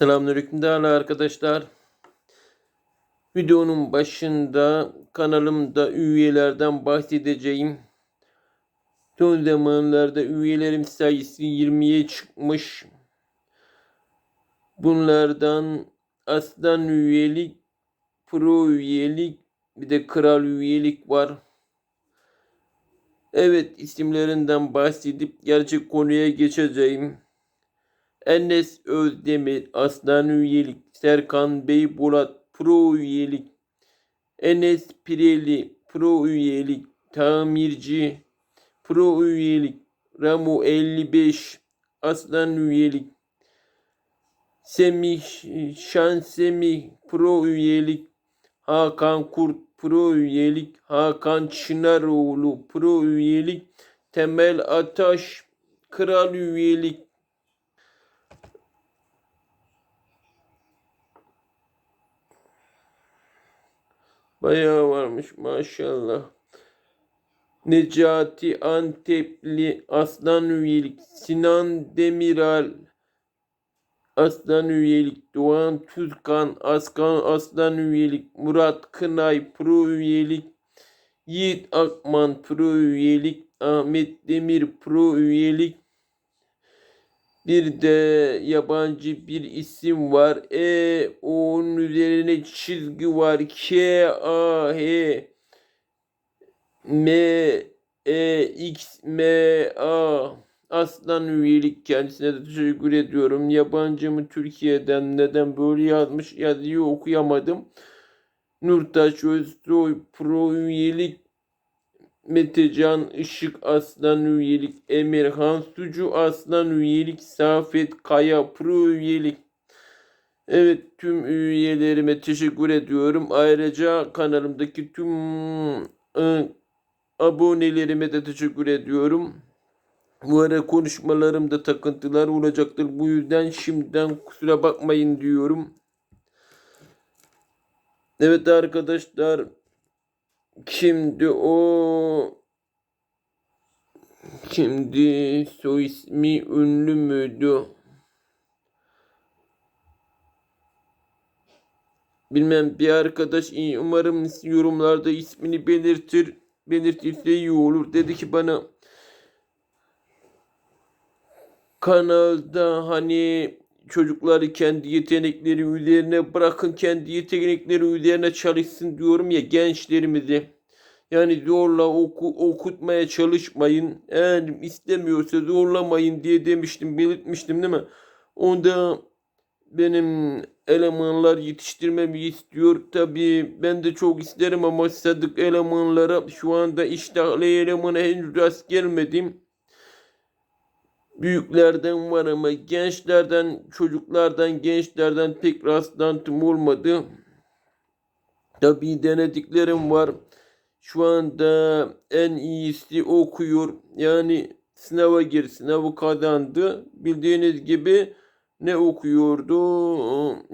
Selamünaleyküm değerli arkadaşlar. Videonun başında kanalımda üyelerden bahsedeceğim. Son zamanlarda üyelerim sayısı 20'ye çıkmış. Bunlardan aslan üyelik, pro üyelik, bir de kral üyelik var. Evet isimlerinden bahsedip gerçek konuya geçeceğim. Enes Özdemir Aslan üyelik, Serkan Beybulat Pro üyelik, Enes Pireli Pro üyelik, Tamirci Pro üyelik, Ramu 55 Aslan üyelik, Semih Şan Semih Pro üyelik, Hakan Kurt Pro üyelik, Hakan Çınaroğlu Pro üyelik, Temel Ataş Kral üyelik, Bayağı varmış maşallah. Necati Antepli Aslan üyelik. Sinan Demiral Aslan üyelik. Doğan Tuzkan Askan Aslan üyelik. Murat Kınay Pro üyelik. Yiğit Akman Pro üyelik. Ahmet Demir Pro üyelik. Bir de yabancı bir isim var. E onun üzerine çizgi var. K A H M E X M A Aslan üyelik kendisine de teşekkür ediyorum. Yabancı mı Türkiye'den neden böyle yazmış yazıyı okuyamadım. Nurtaş Özsoy Pro üyelik Metecan Işık Aslan üyelik, Emirhan Sucu Aslan üyelik, Safet Kaya Pro üyelik. Evet tüm üyelerime teşekkür ediyorum. Ayrıca kanalımdaki tüm ı, abonelerime de teşekkür ediyorum. Bu ara konuşmalarımda takıntılar olacaktır. Bu yüzden şimdiden kusura bakmayın diyorum. Evet arkadaşlar Şimdi o şimdi soy ismi ünlü müydü? Bilmem bir arkadaş umarım yorumlarda ismini belirtir. Belirtirse iyi olur. Dedi ki bana kanalda hani çocukları kendi yetenekleri üzerine bırakın kendi yetenekleri üzerine çalışsın diyorum ya gençlerimizi. Yani zorla oku, okutmaya çalışmayın. Eğer istemiyorsa zorlamayın diye demiştim, belirtmiştim değil mi? Onda benim elemanlar yetiştirmemi istiyor. Tabii ben de çok isterim ama sadık elemanlara şu anda iştahlı elemana henüz rast gelmedim büyüklerden var ama gençlerden, çocuklardan, gençlerden pek rastlantım olmadı. Tabii denediklerim var. Şu anda en iyisi okuyor. Yani sınava gir, sınavı kazandı. Bildiğiniz gibi ne okuyordu?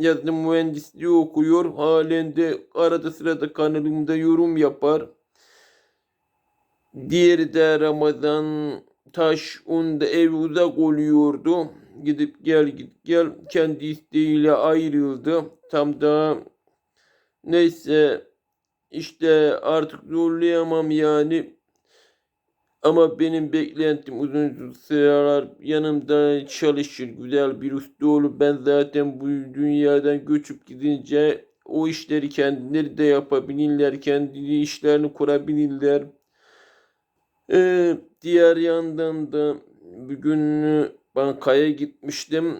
Yazılım mühendisliği okuyor. Halen de arada sırada kanalımda yorum yapar. Diğeri de Ramazan taş onda ev uzak oluyordu. Gidip gel git gel kendi isteğiyle ayrıldı. Tam da neyse işte artık zorlayamam yani. Ama benim beklentim uzun sıralar yanımda çalışır güzel bir usta olur. Ben zaten bu dünyadan göçüp gidince o işleri kendileri de yapabilirler. Kendi işlerini kurabilirler. Ee, diğer yandan da bugün bankaya gitmiştim.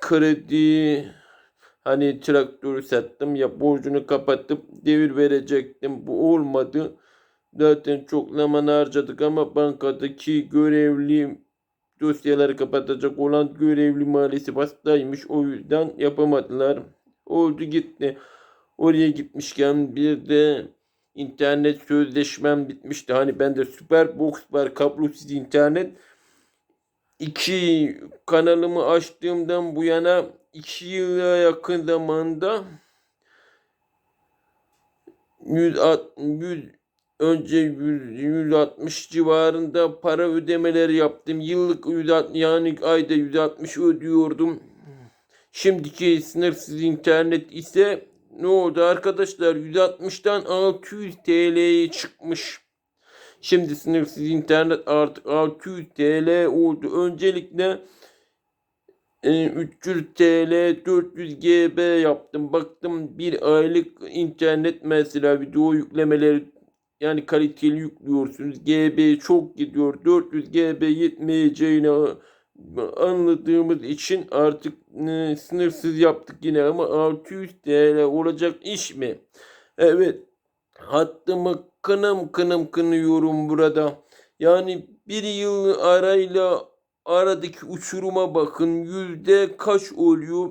Kredi hani traktörü sattım ya borcunu kapatıp devir verecektim. Bu olmadı. Zaten çok zaman harcadık ama bankadaki görevli dosyaları kapatacak olan görevli maalesef hastaymış. O yüzden yapamadılar. Oldu gitti. Oraya gitmişken bir de internet sözleşmem bitmişti. Hani bende Superbox var, kablosuz internet. İki kanalımı açtığımdan bu yana iki yıla yakın zamanda 100, 100 önce 100, 160 civarında para ödemeleri yaptım. Yıllık 160, yani ayda 160 ödüyordum. Şimdiki sınırsız internet ise ne oldu arkadaşlar 160'tan 600 TL'ye çıkmış. Şimdi sınırsız internet artık 600 TL oldu. Öncelikle e, 300 TL 400 GB yaptım. Baktım bir aylık internet mesela video yüklemeleri yani kaliteli yüklüyorsunuz. GB çok gidiyor. 400 GB yetmeyeceğini anladığımız için artık e, sınırsız yaptık yine ama 600 TL olacak iş mi? Evet. Hattımı kınım kınım kınıyorum burada. Yani bir yıl arayla aradaki uçuruma bakın. Yüzde kaç oluyor?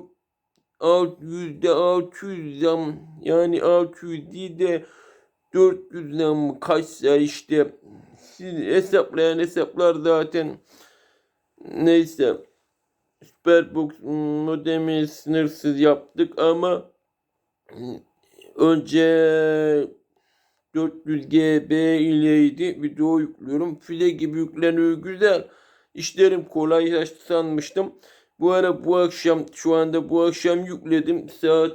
Alt, yüzde 600 zam. Yani 600 değil de 400 zam kaçsa işte. Siz hesaplayan hesaplar zaten neyse. Superbox modemi sınırsız yaptık ama önce 400 GB ileydi. Video yüklüyorum. File gibi yükleniyor güzel. İşlerim kolaylaştı sanmıştım. Bu ara bu akşam şu anda bu akşam yükledim. Saat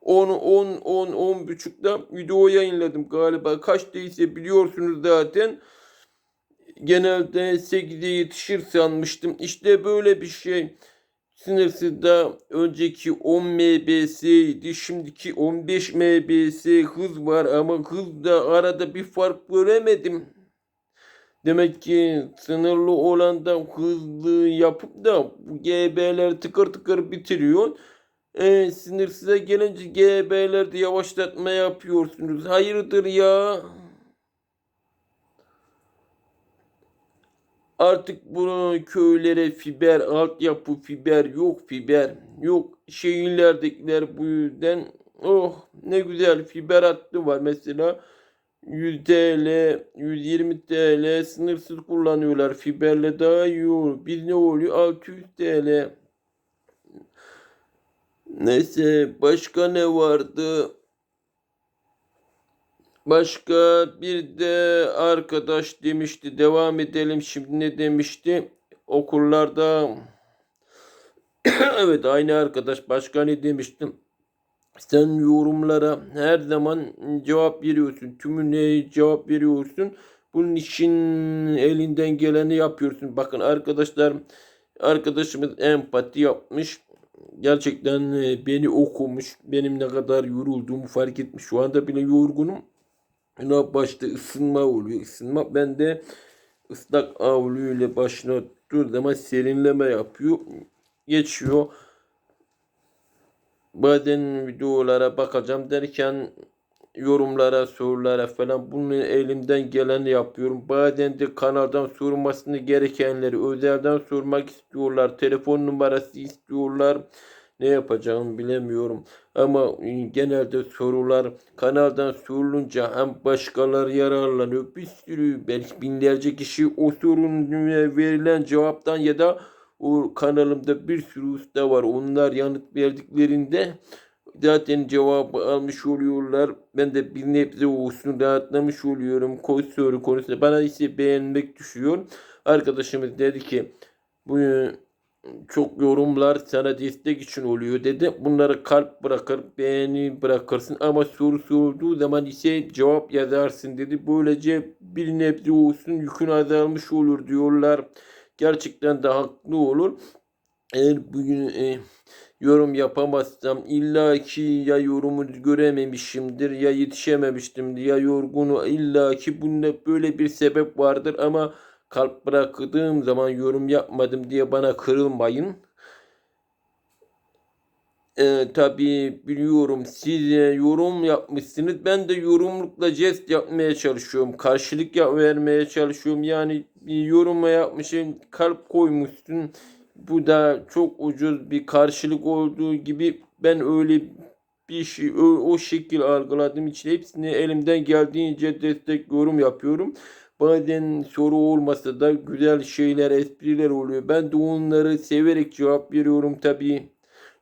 10 10 10 10 buçukta video yayınladım galiba. Kaç değilse biliyorsunuz zaten. Genelde 8'e yetişir sanmıştım. İşte böyle bir şey. Sınırsızda önceki 10 mbs idi. Şimdiki 15 mbs hız var ama hızda arada bir fark göremedim. Demek ki sınırlı olan da hızlı yapıp da bu GB'ler tıkır tıkır bitiriyor. E, sınırsıza gelince GB'lerde yavaşlatma yapıyorsunuz. Hayırdır ya? Artık bunu köylere fiber, altyapı fiber yok fiber yok. Şehirlerdekiler bu yüzden oh ne güzel fiber hattı var mesela 100 TL, 120 TL sınırsız kullanıyorlar. Fiberle daha iyi olur. Biz ne oluyor? 600 TL. Neyse başka ne vardı? Başka bir de arkadaş demişti. Devam edelim şimdi ne demişti? Okullarda evet aynı arkadaş başka ne demiştim? Sen yorumlara her zaman cevap veriyorsun. Tümüne cevap veriyorsun. Bunun için elinden geleni yapıyorsun. Bakın arkadaşlar arkadaşımız empati yapmış. Gerçekten e, beni okumuş. Benim ne kadar yorulduğumu fark etmiş. Şu anda bile yorgunum. Ne başta ısınma oluyor. Isınma ben de ıslak avluyla başına dur zaman serinleme yapıyor. Geçiyor. Bazen videolara bakacağım derken yorumlara, sorulara falan bunu elimden geleni yapıyorum. Bazen de kanaldan sormasını gerekenleri özelden sormak istiyorlar. Telefon numarası istiyorlar. Ne yapacağımı bilemiyorum. Ama genelde sorular kanaldan sorulunca hem başkaları yararlanıyor. Bir sürü belki binlerce kişi o sorunun verilen cevaptan ya da o kanalımda bir sürü usta var. Onlar yanıt verdiklerinde zaten cevabı almış oluyorlar. Ben de bir nebze olsun rahatlamış oluyorum. Koy soru konusunda. Bana ise beğenmek düşüyor. Arkadaşımız dedi ki bu çok yorumlar sana destek için oluyor dedi. Bunları kalp bırakır, beğeni bırakırsın ama soru sorulduğu zaman ise cevap yazarsın dedi. Böylece bir nebze olsun yükün azalmış olur diyorlar gerçekten de haklı olur. Eğer bugün e, yorum yapamazsam illa ki ya yorumu görememişimdir ya yetişememiştimdir ya yorgunu illa ki bunda böyle bir sebep vardır ama kalp bıraktığım zaman yorum yapmadım diye bana kırılmayın. Ee, tabii biliyorum siz yorum yapmışsınız. Ben de yorumlukla jest yapmaya çalışıyorum. Karşılık vermeye çalışıyorum. Yani bir yoruma yapmışım kalp koymuşsun. Bu da çok ucuz bir karşılık olduğu gibi ben öyle bir şey o, o şekil algıladığım için hepsini elimden geldiğince destek yorum yapıyorum. Bazen soru olmasa da güzel şeyler, espriler oluyor. Ben de onları severek cevap veriyorum tabii.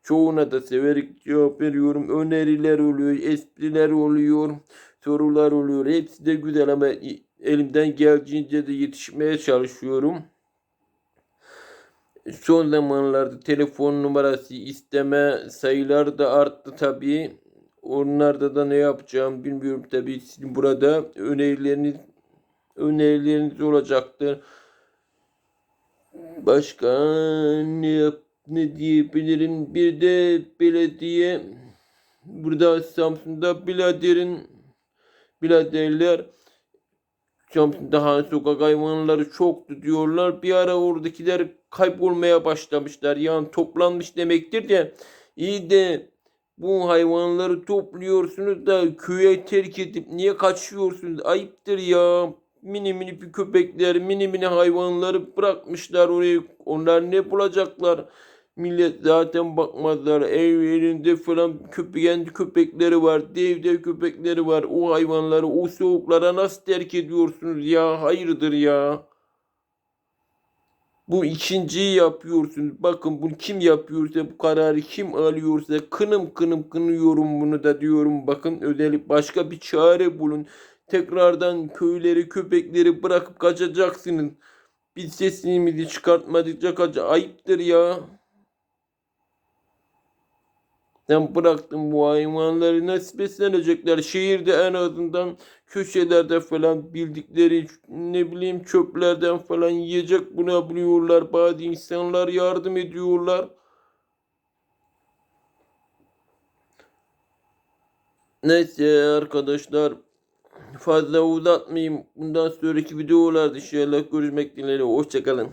Çoğuna da severek cevap veriyorum. Öneriler oluyor, espriler oluyor, sorular oluyor. Hepsi de güzel ama elimden geldiğince de yetişmeye çalışıyorum. Son zamanlarda telefon numarası isteme sayıları da arttı tabii. Onlarda da ne yapacağım bilmiyorum tabii. Sizin burada önerileriniz önerileriniz olacaktır. Başka ne ne diyebilirim? Bir de belediye burada Samsun'da biraderin biraderler han sokak hayvanları çoktu diyorlar. Bir ara oradakiler kaybolmaya başlamışlar. Yani toplanmış demektir de iyi de bu hayvanları topluyorsunuz da köye terk edip niye kaçıyorsunuz? Ayıptır ya. Mini mini bir köpekler, mini mini hayvanları bırakmışlar oraya. Onlar ne bulacaklar? Millet zaten bakmazlar. Ev elinde falan köpeğen köpekleri var. Dev dev köpekleri var. O hayvanları o soğuklara nasıl terk ediyorsunuz ya? Hayırdır ya? Bu ikinciyi yapıyorsunuz. Bakın bunu kim yapıyorsa bu kararı kim alıyorsa kınım kınım kınıyorum bunu da diyorum. Bakın özellik başka bir çare bulun. Tekrardan köyleri köpekleri bırakıp kaçacaksınız. Biz sesimizi çıkartmadıkça kaç ayıptır ya. Ben bıraktım bu hayvanları nasıl beslenecekler? Şehirde en azından köşelerde falan bildikleri ne bileyim çöplerden falan yiyecek bulabiliyorlar. Bazı insanlar yardım ediyorlar. Neyse arkadaşlar fazla uzatmayayım. Bundan sonraki videolarda inşallah görüşmek dileğiyle. Hoşçakalın.